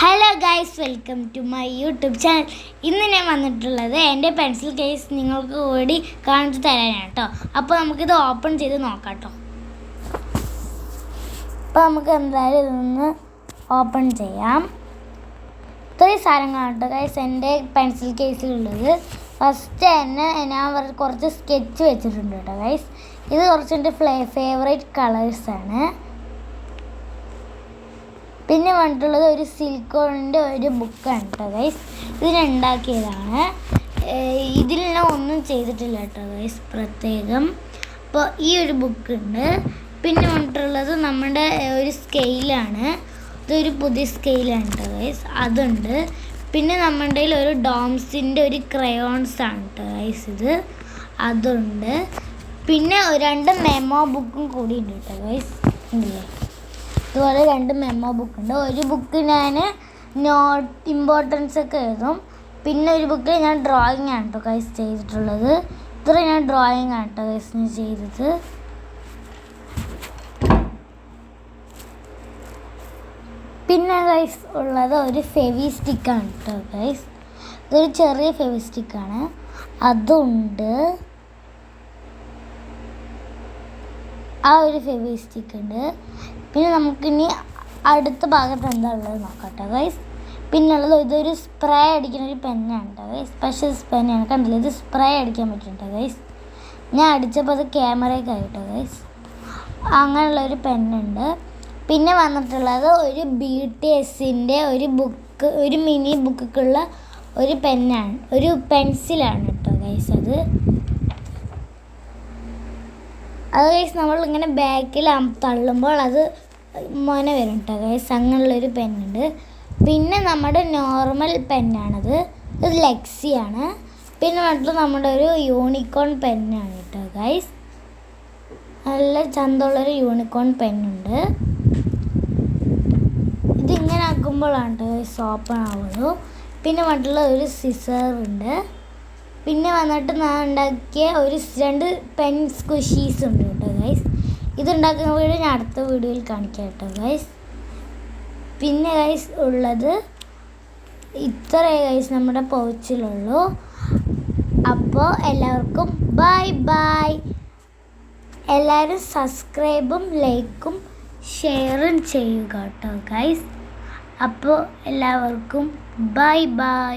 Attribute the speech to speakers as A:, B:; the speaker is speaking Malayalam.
A: Hello guys welcome to my YouTube channel ഇന്ന് ഞാൻ വന്നിട്ടുള്ളത് എന്റെ പെൻസിൽ കേസ് നിങ്ങൾക്ക് കൂടി കാണിച്ചു തരാനാണ് കേട്ടോ അപ്പോൾ നമുക്കിത് ഓപ്പൺ ചെയ്ത് നോക്കാം കേട്ടോ അപ്പോൾ നമുക്ക് എന്തായാലും ഇതൊന്ന് ഓപ്പൺ ചെയ്യാം. ഇത്രയും സാധനങ്ങളാണ് കേട്ടോ ഗൈസ് എന്റെ പെൻസിൽ കേസിലുള്ളത് ഫസ്റ്റ് തന്നെ ഞാൻ കുറച്ച് സ്കെച്ച് വെച്ചിട്ടുണ്ട് കേട്ടോ ഗൈസ് ഇത് കുറച്ച് എന്റെ ഫ്ലേ ഫേവറേറ്റ് കളേഴ്സാണ് പിന്നെ വന്നിട്ടുള്ളത് ഒരു സിൽക്കോണിന്റെ ഒരു ബുക്കാണ് കേട്ടോ ഗൈസ് ഇത് രണ്ടാക്കിയതാണ് ഇതിലെല്ലാം ഒന്നും ചെയ്തിട്ടില്ല കേട്ടോ ഗൈസ് പ്രത്യേകം. അപ്പോൾ ഈ ഒരു ബുക്ക് ഉണ്ട് പിന്നെ വന്നിട്ടുള്ളത് നമ്മുടെ ഒരു സ്കെയിലാണ്. ഇതൊരു പുതിയ സ്കെയിലാണ് കേട്ടോ ഗൈസ് അതുണ്ട്. പിന്നെ നമ്മുടെ കയ്യിൽ ഒരു ഡോംസിന്റെ ഒരു ക്രയോൺസ് ആണ് കേട്ടോ ഗൈസ് ഇത്. അതുണ്ട്. പിന്നെ രണ്ട് മെമോ ബുക്കും കൂടി ഉണ്ട് കേട്ടോ ഗൈസ് ഉണ്ടല്ലേ ഇതുപോലെ രണ്ട് മെമ്മോ ബുക്ക് ഉണ്ട്. ഒരു ബുക്ക് ഞാൻ നോട്ട് ഇമ്പോർട്ടൻസ് ഒക്കെ എഴുതും. പിന്നെ ഒരു ബുക്കിൽ ഞാൻ ഡ്രോയിങ് ആണ് കേട്ടോ കൈസ് ചെയ്തിട്ടുള്ളത്. ഇത്ര ഞാൻ ഡ്രോയിങ് ആണ് കേട്ടോ കൈസ് ഞാൻ ചെയ്തത്. പിന്നെ ഗൈസ് ഉള്ളത് ഒരു ഫെവി സ്റ്റിക്കാണ് കേട്ടോ ഗൈസ് ഇതൊരു ചെറിയ ഫെവി സ്റ്റിക്കാണ് അതുണ്ട് ആ ഒരു ഫെവി സ്റ്റിക്ക് ഉണ്ട് പിന്നെ നമുക്കിനി അടുത്ത ഭാഗത്ത് എന്താ ഉള്ളത് നോക്കട്ടെ ഗൈസ് പിന്നെ ഉള്ളത് ഇതൊരു സ്പ്രേ അടിക്കുന്ന ഒരു പെന്നാണ് കേട്ടോ ഗൈസ് സ്പെഷ്യൽ പെന്നാണ് കണ്ടില്ല? ഇത് സ്പ്രേ അടിക്കാൻ പറ്റും കേട്ടോ ഗൈസ് ഞാൻ അടിച്ചപ്പോൾ അത് ക്യാമറയൊക്കെ ആയിട്ടോ ഗൈസ് അങ്ങനെയുള്ള ഒരു പെന്നുണ്ട് പിന്നെ വന്നിട്ടുള്ളത് ഒരു ബി ടി എസിന്റെ ഒരു ബുക്ക് ഒരു മിനി ബുക്കുള്ള ഒരു പെന്നാണ് ഒരു പെൻസിലാണ് കേട്ടോ ഗൈസ് അത്. അത് ഗൈസ് നമ്മൾ ഇങ്ങനെ ബാക്കിൽ തള്ളുമ്പോൾ അത് മൊന വരും കേട്ടോ ഗൈസ് അങ്ങനെയുള്ളൊരു പെന്നുണ്ട് പിന്നെ നമ്മുടെ നോർമൽ പെന്നാണത് ഇത് ലെക്സിയാണ് പിന്നെ വന്നിട്ട് നമ്മുടെ ഒരു യൂണിക്കോൺ പെന്നാണ് കേട്ടോ ഗൈസ് നല്ല ചന്തമുള്ളൊരു യൂണിക്കോൺ പെന്നുണ്ട് ഇതിങ്ങനെ ആക്കുമ്പോഴാണ് കേട്ടോ ഗൈസ് ഓപ്പൺ ആവുള്ളൂ. പിന്നെ വന്നിട്ടുള്ള ഒരു സിസറുണ്ട് പിന്നെ വന്നിട്ട് ഞാൻ ഉണ്ടാക്കിയ ഒരു രണ്ട് പെൻ സ്കുഷീസ് ഉണ്ട് കേട്ടോ ഗൈസ് ഇതുണ്ടാക്കുന്ന വീഡിയോ ഞാൻ അടുത്ത വീഡിയോയിൽ കാണിക്കാം കേട്ടോ ഗൈസ് പിന്നെ ഗൈസ് ഉള്ളത് ഇത്രേ ഗൈസ് നമ്മുടെ പൗച്ചിലുള്ളൂ അപ്പോൾ എല്ലാവർക്കും ബൈ ബൈ എല്ലാവരും സബ്സ്ക്രൈബും ലൈക്കും ഷെയറും ചെയ്യുക കേട്ടോ ഗൈസ് അപ്പോൾ എല്ലാവർക്കും ബൈ ബൈ